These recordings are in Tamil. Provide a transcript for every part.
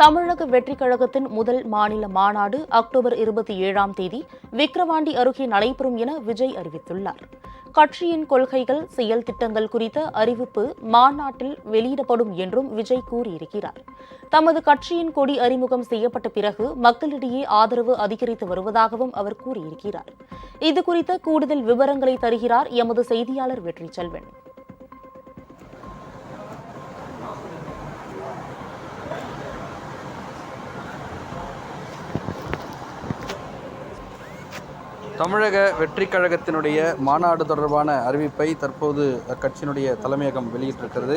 தமிழக வெற்றிக் கழகத்தின் முதல் மாநில மாநாடு அக்டோபர் இருபத்தி ஏழாம் தேதி விக்கிரவாண்டி அருகே நடைபெறும் என விஜய் அறிவித்துள்ளார். கட்சியின் கொள்கைகள் செயல் திட்டங்கள் குறித்த அறிவிப்பு மாநாட்டில் வெளியிடப்படும் என்றும் விஜய் கூறியிருக்கிறார். தமது கட்சியின் கொடி அறிமுகம் செய்யப்பட்ட பிறகு மக்களிடையே ஆதரவு அதிகரித்து வருவதாகவும் அவர் கூறியிருக்கிறார். இதுகுறித்த கூடுதல் விவரங்களை தருகிறார் எமது செய்தியாளர் வெற்றி செல்வன் தமிழக வெற்றிக் கழகத்தினுடைய மாநாடு தொடர்பான அறிவிப்பை தற்போது அக்கட்சியினுடைய தலைமையகம் வெளியிட்டிருக்கிறது.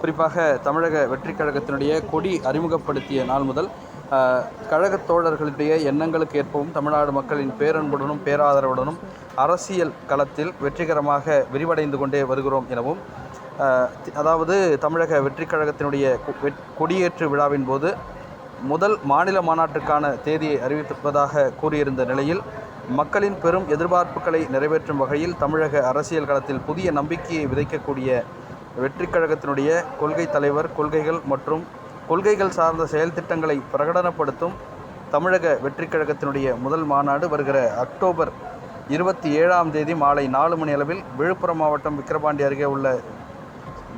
குறிப்பாக தமிழக வெற்றிக் கழகத்தினுடைய கொடி அறிமுகப்படுத்திய நாள் முதல் கழகத் தோழர்களுடைய எண்ணங்களுக்கு ஏற்பவும் தமிழ்நாடு மக்களின் பேரன்புடனும் பேராதரவுடனும் அரசியல் களத்தில் வெற்றிகரமாக விரிவடைந்து கொண்டே வருகிறோம் எனவும் அதாவது தமிழக வெற்றிக் கழகத்தினுடைய கொடியேற்று விழாவின் போது முதல் மாநில மாநாட்டுக்கான தேதியை அறிவித்திருப்பதாக கூறியிருந்த நிலையில் மக்களின் பெரும் எதிர்பார்ப்புகளை நிறைவேற்றும் வகையில் தமிழக அரசியல் களத்தில் புதிய நம்பிக்கையை விதைக்கக்கூடிய வெற்றி கழகத்தினுடைய கொள்கை தலைவர் கொள்கைகள் மற்றும் கொள்கைகள் சார்ந்த செயல்திட்டங்களை பிரகடனப்படுத்தும் தமிழக வெற்றிக்கழகத்தினுடைய முதல் மாநாடு வருகிற அக்டோபர் இருபத்தி ஏழாம் தேதி மாலை நாலு மணி அளவில் விழுப்புரம் மாவட்டம் விக்கிரபாண்டி அருகே உள்ள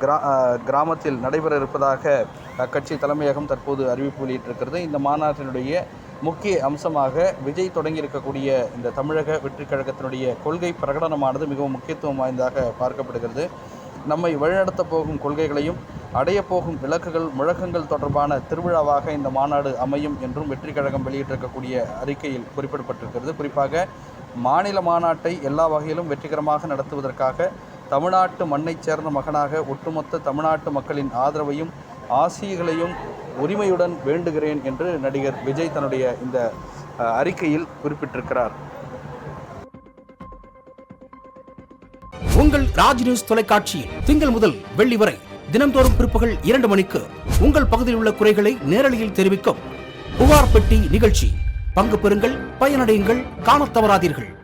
கிரா கிராமத்தில் நடைபெற இருப்பதாக அக்கட்சி தலைமையகம் தற்போது அறிவிப்பு வெளியிட்டிருக்கிறது. இந்த மாநாட்டினுடைய முக்கிய அம்சமாக விஜய் தொடங்கியிருக்கக்கூடிய இந்த தமிழக வெற்றி கழகத்தினுடைய கொள்கை பிரகடனமானது மிகவும் முக்கியத்துவம் வாய்ந்ததாக பார்க்கப்படுகிறது. நம்மை வழிநடத்தப் போகும் கொள்கைகளையும் அடையப்போகும் போகும் இலக்குகள் முழக்கங்கள் தொடர்பான திருவிழாவாக இந்த மாநாடு அமையும் என்றும் வெற்றி கழகம் வெளியிட்டிருக்கக்கூடிய அறிக்கையில் குறிப்பிடப்பட்டிருக்கிறது. குறிப்பாக மாநில மாநாட்டை எல்லா வகையிலும் வெற்றிகரமாக நடத்துவதற்காக தமிழ்நாட்டு மண்ணைச் சேர்ந்த மகனாக ஒட்டுமொத்த தமிழ்நாட்டு மக்களின் ஆதரவையும் ஆசிகளையும் உரிமையுடன் வேண்டுகிறேன் என்று நடிகர் விஜய் தன்னுடைய இந்த அறிக்கையில் குறிப்பிட்டிருக்கிறார். உங்கள் ராஜ் நியூஸ் தொலைக்காட்சியில் திங்கள் முதல் வெள்ளி வரை தினம்தோறும் பிற்பகல் இரண்டு மணிக்கு உங்கள் பகுதியில் உள்ள குறைகளை நேரலையில் தெரிவிக்கும் புகார் பெட்டி நிகழ்ச்சி. பங்கு பெறுங்கள் பயனடையுங்கள் காணத் தவறாதீர்கள்.